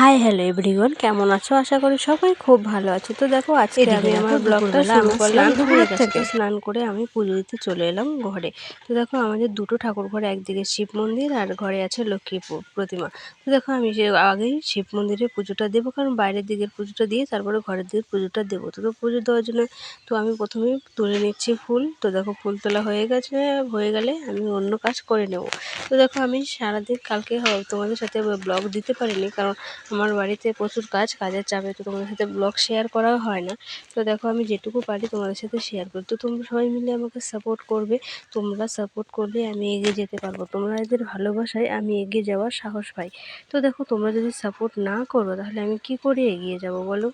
Hi hello everyone কেমন আছো? আশা করি সবাই খুব ভালো আছো। তো দেখো আজকে আমি আমার ব্লগটা শুরু করলাম। দুপুরের থেকে স্নান করে আমি পুজো দিতে চলে এলাম ঘরে। তো দেখো আমাদের দুটো ঠাকুর ঘরে একদিকে শিব মন্দির আর ঘরে আছে লক্ষ্মী প্রতিমা। তো দেখো আমি সে আগেই শিব মন্দিরে পুজোটা দেবো কারণ বাইরের দিকের পুজোটা দিয়ে তারপরে ঘরের দিকের পুজোটা দেবো। তো তো পুজো দেওয়ার জন্য তো আমি প্রথমেই তুলে নিচ্ছি ফুল। তো দেখো ফুল তোলা হয়ে গেছে হয়ে গেলে আমি অন্য কাজ করে নেব। তো দেখো আমি সারাদিন কালকে তোমাদের সাথে ব্লগ দিতে পারিনি কারণ আমার বাড়িতে প্রচুর কাজ, কাজের চাপে তো তোমাদের সাথে ব্লগ শেয়ার করাও হয় না। তো দেখো, আমি যেটুকু পারি তোমাদের সাথে শেয়ার করি। তো তোমরা সবাই মিলে আমাকে সাপোর্ট করবে। তোমরা সাপোর্ট করলে আমি এগিয়ে যেতে পারব। তোমরা এদের ভালোবাসায় আমি এগিয়ে যাওয়ার সাহস পাই। তো দেখো, তোমরা যদি সাপোর্ট না করো, তাহলে আমি কি করে এগিয়ে যাব বলো?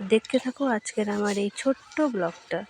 দেখতে থাকো আজকের আমার এই ছোট্ট ব্লগটা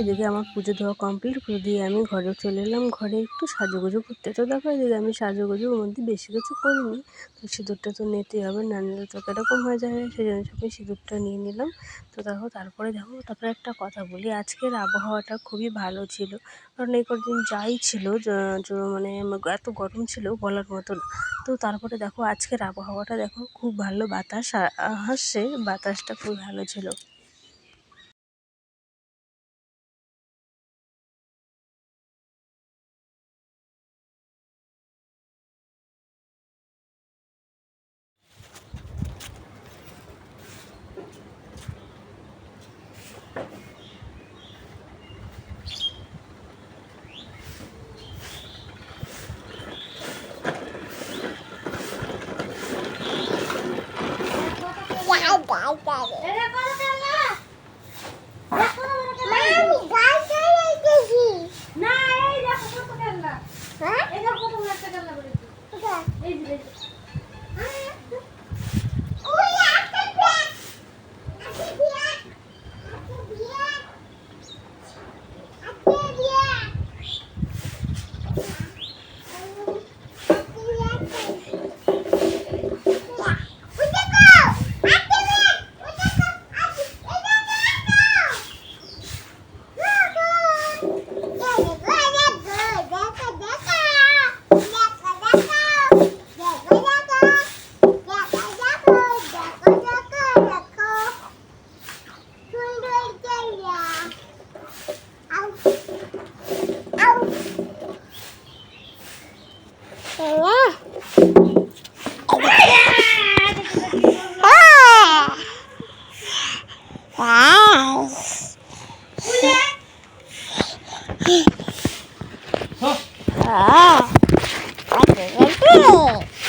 এদিকে আমার পুজো দেওয়া কমপ্লিট পুজো দিয়ে আমি ঘরে চলে এলাম, ঘরে একটু সাজুগুজু করতে। তো দেখো এদিকে আমি সাজুগুজুর মধ্যে বেশি কিছু করিনি। তো সিঁদুরটা তো নিতেই হবে, না নিলে তো এরকম হয়ে যাবে সেই জন্য আমি সিঁদুরটা নিয়ে নিলাম। তো দেখো, তারপরে দেখো, তারপরে একটা কথা বলি। আজকের আবহাওয়াটা খুবই ভালো ছিল। কারণ এই কদিন যাই ছিল মানে এত গরম ছিল বলার মতো না। তো তারপরে দেখো, আজকের আবহাওয়াটা দেখো, খুব ভালো বাতাস আসছে বাতাসটা খুব ভালো ছিল।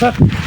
Cut.